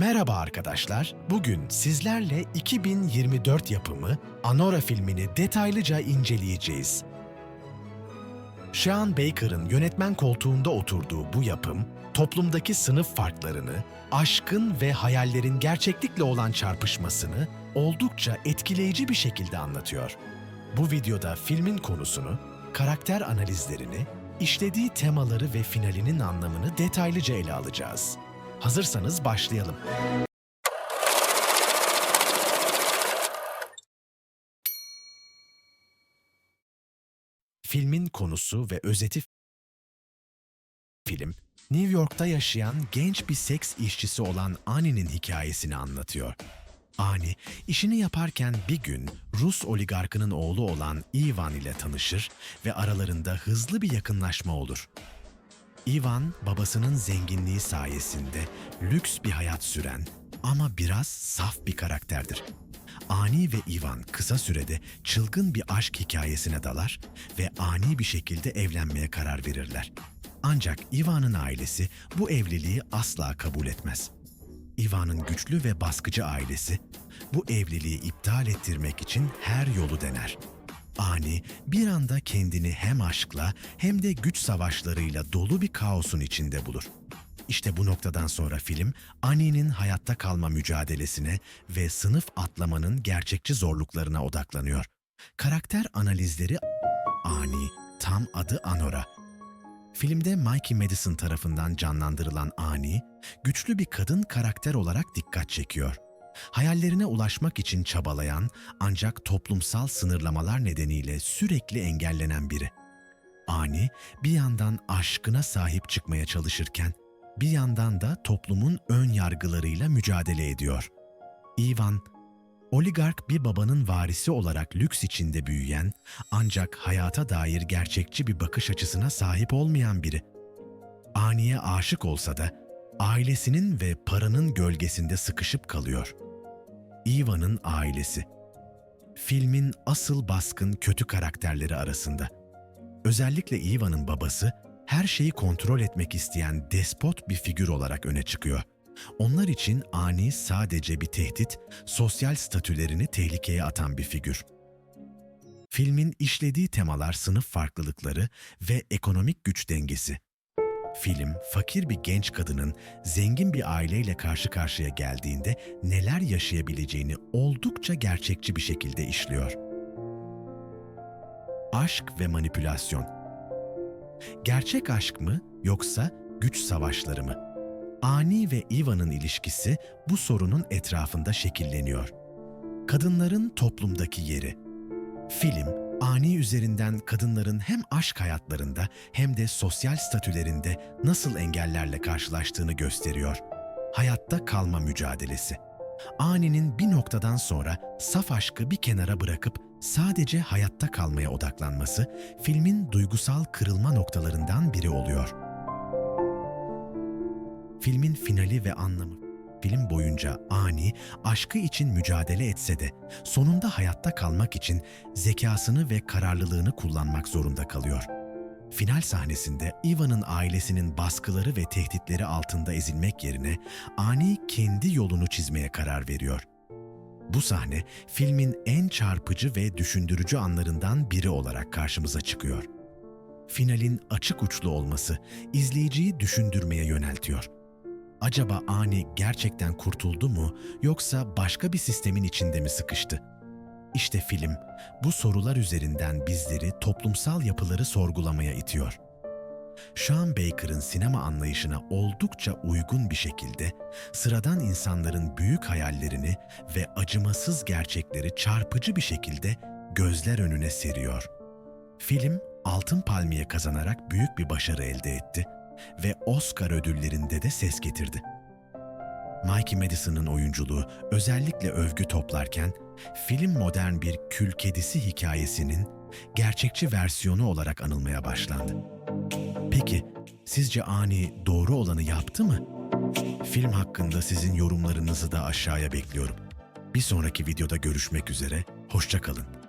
Merhaba arkadaşlar. Bugün sizlerle 2024 yapımı Anora filmini detaylıca inceleyeceğiz. Sean Baker'ın yönetmen koltuğunda oturduğu bu yapım, toplumdaki sınıf farklarını, aşkın ve hayallerin gerçeklikle olan çarpışmasını oldukça etkileyici bir şekilde anlatıyor. Bu videoda filmin konusunu, karakter analizlerini, işlediği temaları ve finalinin anlamını detaylıca ele alacağız. Hazırsanız başlayalım. Filmin konusu ve özeti film, New York'ta yaşayan genç bir seks işçisi olan Ani'nin hikayesini anlatıyor. Ani, işini yaparken bir gün Rus oligarkının oğlu olan Ivan ile tanışır ve aralarında hızlı bir yakınlaşma olur. Ivan, babasının zenginliği sayesinde lüks bir hayat süren ama biraz saf bir karakterdir. Ani ve Ivan kısa sürede çılgın bir aşk hikayesine dalar ve ani bir şekilde evlenmeye karar verirler. Ancak Ivan'ın ailesi bu evliliği asla kabul etmez. Ivan'ın güçlü ve baskıcı ailesi bu evliliği iptal ettirmek için her yolu dener. Ani bir anda kendini hem aşkla hem de güç savaşlarıyla dolu bir kaosun içinde bulur. İşte bu noktadan sonra film Ani'nin hayatta kalma mücadelesine ve sınıf atlamanın gerçekçi zorluklarına odaklanıyor. Karakter analizleri Ani, tam adı Anora. Filmde Mikey Madison tarafından canlandırılan Ani, güçlü bir kadın karakter olarak dikkat çekiyor. Hayallerine ulaşmak için çabalayan ancak toplumsal sınırlamalar nedeniyle sürekli engellenen biri. Ani bir yandan aşkına sahip çıkmaya çalışırken bir yandan da toplumun ön yargılarıyla mücadele ediyor. Ivan, oligark bir babanın varisi olarak lüks içinde büyüyen ancak hayata dair gerçekçi bir bakış açısına sahip olmayan biri. Aniye aşık olsa da ailesinin ve paranın gölgesinde sıkışıp kalıyor. Ivan'ın ailesi. Filmin asıl baskın kötü karakterleri arasında. Özellikle Ivan'ın babası her şeyi kontrol etmek isteyen despot bir figür olarak öne çıkıyor. Onlar için ani sadece bir tehdit, sosyal statülerini tehlikeye atan bir figür. Filmin işlediği temalar sınıf farklılıkları ve ekonomik güç dengesi. Film, fakir bir genç kadının zengin bir aileyle karşı karşıya geldiğinde neler yaşayabileceğini oldukça gerçekçi bir şekilde işliyor. Aşk ve manipülasyon. Gerçek aşk mı yoksa güç savaşları mı? Ani ve Ivan'ın ilişkisi bu sorunun etrafında şekilleniyor. Kadınların toplumdaki yeri. Film, ani üzerinden kadınların hem aşk hayatlarında hem de sosyal statülerinde nasıl engellerle karşılaştığını gösteriyor. Hayatta kalma mücadelesi. Ani'nin bir noktadan sonra saf aşkı bir kenara bırakıp sadece hayatta kalmaya odaklanması filmin duygusal kırılma noktalarından biri oluyor. Filmin finali ve anlamı film boyunca ani, aşkı için mücadele etse de sonunda hayatta kalmak için zekasını ve kararlılığını kullanmak zorunda kalıyor. Final sahnesinde Ivan'ın ailesinin baskıları ve tehditleri altında ezilmek yerine ani kendi yolunu çizmeye karar veriyor. Bu sahne filmin en çarpıcı ve düşündürücü anlarından biri olarak karşımıza çıkıyor. Finalin açık uçlu olması izleyiciyi düşündürmeye yöneltiyor. Acaba Ani gerçekten kurtuldu mu yoksa başka bir sistemin içinde mi sıkıştı? İşte film bu sorular üzerinden bizleri toplumsal yapıları sorgulamaya itiyor. Sean Baker'ın sinema anlayışına oldukça uygun bir şekilde sıradan insanların büyük hayallerini ve acımasız gerçekleri çarpıcı bir şekilde gözler önüne seriyor. Film Altın Palmiye kazanarak büyük bir başarı elde etti ve Oscar ödüllerinde de ses getirdi. Mikey Madison'ın oyunculuğu özellikle övgü toplarken film modern bir kül kedisi hikayesinin gerçekçi versiyonu olarak anılmaya başlandı. Peki sizce Ani doğru olanı yaptı mı? Film hakkında sizin yorumlarınızı da aşağıya bekliyorum. Bir sonraki videoda görüşmek üzere, hoşça kalın.